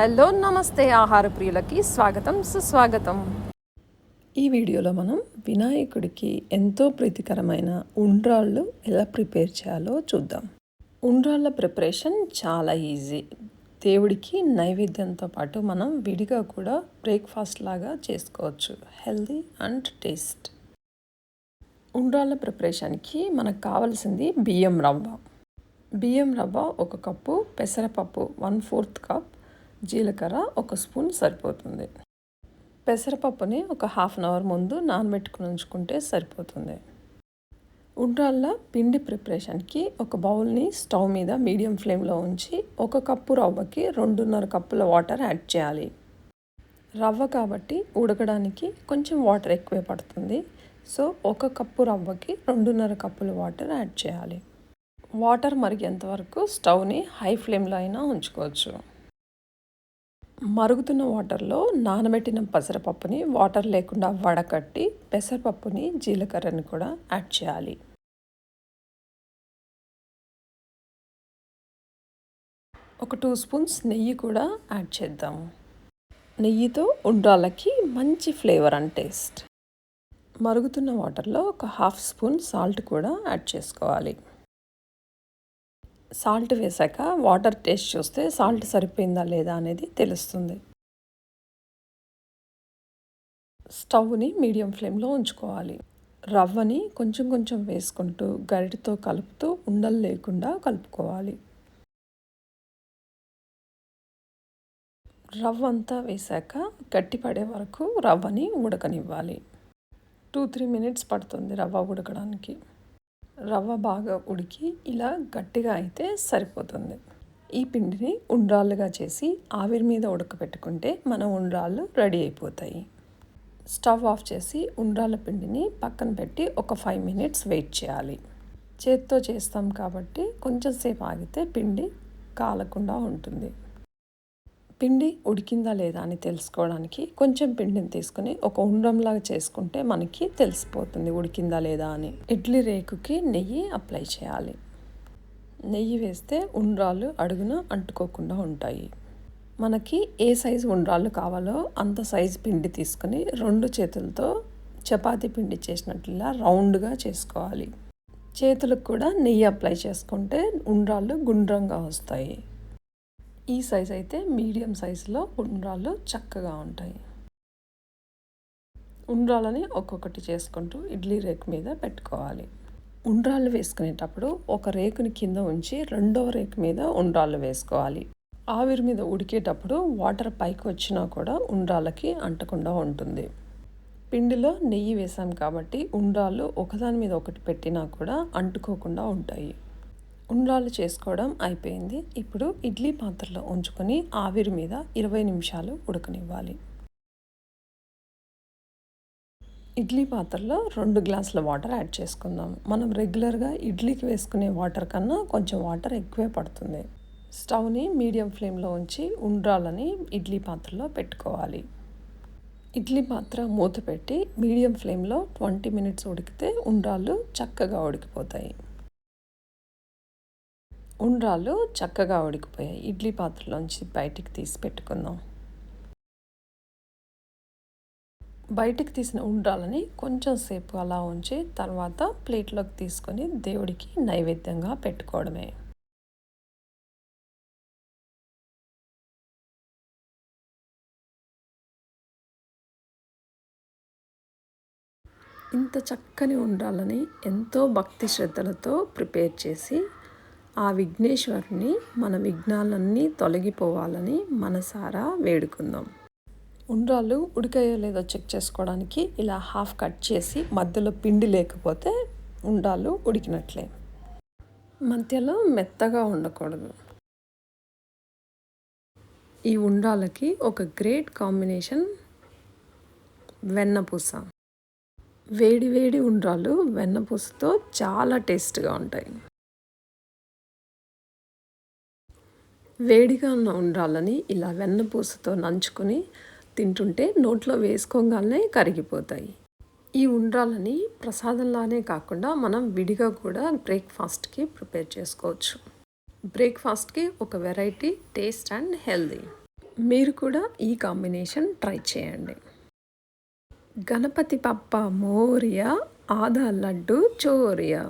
Hello నమస్తే ఆహార ప్రియులకి స్వాగతం సుస్వాగతం. ఈ వీడియోలో మనం వినాయకుడికి ఎంతో ప్రీతికరమైన ఉండ్రాళ్ళు ఎలా ప్రిపేర్ చేయాలో చూద్దాం. ఉండ్రాళ్ళ ప్రిపరేషన్ చాలా ఈజీ. దేవుడికి నైవేద్యంతో పాటు మనం విడిగా కూడా బ్రేక్ఫాస్ట్ లాగా చేసుకోవచ్చు. Healthy and taste. ఉండ్రాళ్ళ ప్రిపరేషన్కి మనకు కావాల్సింది బియ్యం రవ్వ. బియ్యం రవ్వ ఒక కప్పు పెసరపప్పు వన్ ఫోర్త్ కప్ జీలకర్ర ఒక స్పూన్ సరిపోతుంది. పెసరపప్పుని ఒక హాఫ్ అన్ అవర్ ముందు నానబెట్టుకుని ఉంచుకుంటే సరిపోతుంది. ఉండ్రాళ్ళ పిండి ప్రిపరేషన్కి ఒక బౌల్ని స్టవ్ మీద మీడియం ఫ్లేమ్లో ఉంచి ఒక కప్పు రవ్వకి రెండున్నర కప్పుల వాటర్ యాడ్ చేయాలి. రవ్వ కాబట్టి ఉడకడానికి కొంచెం వాటర్ ఎక్కువే పడుతుంది. సో ఒక కప్పు రవ్వకి రెండున్నర కప్పుల వాటర్ యాడ్ చేయాలి. వాటర్ మరిగేంత వరకు స్టవ్ని హై ఫ్లేమ్లో అయినా ఉంచుకోవచ్చు. మరుగుతున్న వాటర్లో నానబెట్టిన పెసరపప్పుని వాటర్ లేకుండా వడకట్టి పెసరపప్పుని జీలకర్రని కూడా యాడ్ చేయాలి. ఒక టూ స్పూన్స్ నెయ్యి కూడా యాడ్ చేద్దాం. నెయ్యితో ఉండ్రాలకి మంచి ఫ్లేవర్ అండ్ టేస్ట్. మరుగుతున్న వాటర్లో ఒక హాఫ్ స్పూన్ సాల్ట్ కూడా యాడ్ చేసుకోవాలి. సాల్ట్ వేసాక వాటర్ టేస్ట్ చూస్తే సాల్ట్ సరిపోయిందా లేదా అనేది తెలుస్తుంది. స్టవ్ని మీడియం ఫ్లేమ్లో ఉంచుకోవాలి. రవ్వని కొంచెం కొంచెం వేసుకుంటూ గరిటతో కలుపుతూ ఉండలు లేకుండా కలుపుకోవాలి. రవ్వ అంతా వేసాక గట్టిపడే వరకు రవ్వని ఉడకనివ్వాలి. టూ త్రీ మినిట్స్ పడుతుంది రవ్వ ఉడకడానికి. రవ్వ బాగా ఉడికి ఇలా గట్టిగా అయితే సరిపోతుంది. ఈ పిండిని ఉండ్రాళ్ళుగా చేసి ఆవిరి మీద ఉడకబెట్టుకుంటే మన ఉండ్రాళ్ళు రెడీ అయిపోతాయి. స్టవ్ ఆఫ్ చేసి ఉండ్రాళ్ళ పిండిని పక్కన పెట్టి ఒక ఫైవ్ మినిట్స్ వెయిట్ చేయాలి. చేత్తో చేస్తాం కాబట్టి కొంచెం సేపు ఆగితే పిండి కాలకుండా ఉంటుంది. పిండి ఉడికిందా లేదా అని తెలుసుకోవడానికి కొంచెం పిండిని తీసుకుని ఒక ఉండ్రంలాగా చేసుకుంటే మనకి తెలిసిపోతుంది ఉడికిందా లేదా అని. ఇడ్లీ రేకుకి నెయ్యి అప్లై చేయాలి. నెయ్యి వేస్తే ఉండ్రాలు అడుగున అంటుకోకుండా ఉంటాయి. మనకి ఏ సైజు ఉండ్రాళ్ళు కావాలో అంత సైజు పిండి తీసుకుని రెండు చేతులతో చపాతి పిండి చేసినట్లుగా రౌండ్గా చేసుకోవాలి. చేతులకు కూడా నెయ్యి అప్లై చేసుకుంటే ఉండ్రాళ్ళు గుండ్రంగా వస్తాయి. ఈ సైజ్ అయితే మీడియం సైజులో ఉండ్రాళ్ళు చక్కగా ఉంటాయి. ఉండ్రాలని ఒక్కొక్కటి చేసుకుంటూ ఇడ్లీ రేకు మీద పెట్టుకోవాలి. ఉండ్రాళ్ళు వేసుకునేటప్పుడు ఒక రేకుని కింద ఉంచి రెండవ రేకు మీద ఉండ్రాళ్ళు వేసుకోవాలి. ఆవిరి మీద ఉడికేటప్పుడు వాటర్ పైకి వచ్చినా కూడా ఉండ్రాళ్ళకి అంటకుండా ఉంటుంది. పిండిలో నెయ్యి వేసాం కాబట్టి ఉండ్రాళ్ళు ఒకదాని మీద ఒకటి పెట్టినా కూడా అంటుకోకుండా ఉంటాయి. ఉండ్రాలు చేసుకోవడం అయిపోయింది. ఇప్పుడు ఇడ్లీ పాత్రలో ఉంచుకొని ఆవిరి మీద ఇరవై నిమిషాలు ఉడకనివ్వాలి. ఇడ్లీ పాత్రలో రెండు గ్లాసుల వాటర్ యాడ్ చేసుకుందాం. మనం రెగ్యులర్గా ఇడ్లీకి వేసుకునే వాటర్ కన్నా కొంచెం వాటర్ ఎక్కువే పడుతుంది. స్టవ్ని మీడియం ఫ్లేమ్లో ఉంచి ఉండ్రాలని ఇడ్లీ పాత్రలో పెట్టుకోవాలి. ఇడ్లీ పాత్ర మూత పెట్టి మీడియం ఫ్లేమ్లో ట్వంటీ మినిట్స్ ఉడికితే ఉండ్రాళ్ళు చక్కగా ఉడికిపోతాయి. ఉండ్రాలు చక్కగా ఉడికిపోయాయి. ఇడ్లీ పాత్రలోంచి బయటికి తీసి పెట్టుకుందాం. బయటికి తీసిన ఉండ్రాలని కొంచెం సేపు అలా ఉంచి తర్వాత ప్లేట్లోకి తీసుకొని దేవుడికి నైవేద్యంగా పెట్టుకోవడమే. ఇంత చక్కని ఉండాలని ఎంతో భక్తి శ్రద్ధలతో ప్రిపేర్ చేసి ఆ విఘ్నేశ్వరుని మన విఘ్నాలన్నీ తొలగిపోవాలని మనసారా వేడుకుందాం. ఉండ్రాలు ఉడికాయో లేదో చెక్ చేసుకోవడానికి ఇలా హాఫ్ కట్ చేసి మధ్యలో పిండి లేకపోతే ఉండాలు ఉడికినట్లే. మధ్యలో మెత్తగా ఉండకూడదు. ఈ ఉండ్రాలకి ఒక గ్రేట్ కాంబినేషన్ వెన్నపూస వేడి వేడి ఉండ్రాలు వెన్నపూసతో చాలా టేస్ట్గా ఉంటాయి. వేడిగా ఉన్న ఉండాలని ఇలా వెన్నపూసతో నంచుకొని తింటుంటే నోట్లో వేసుకోగానే కరిగిపోతాయి. ఈ ఉండ్రాలని ప్రసాదంలానే కాకుండా మనం విడిగా కూడా బ్రేక్ఫాస్ట్కి ప్రిపేర్ చేసుకోవచ్చు. బ్రేక్ఫాస్ట్కి ఒక వెరైటీ టేస్ట్ అండ్ హెల్దీ మీరు కూడా ఈ కాంబినేషన్ ట్రై చేయండి. గణపతి పప్ప మోరియా ఆదా లడ్డు చోరియా.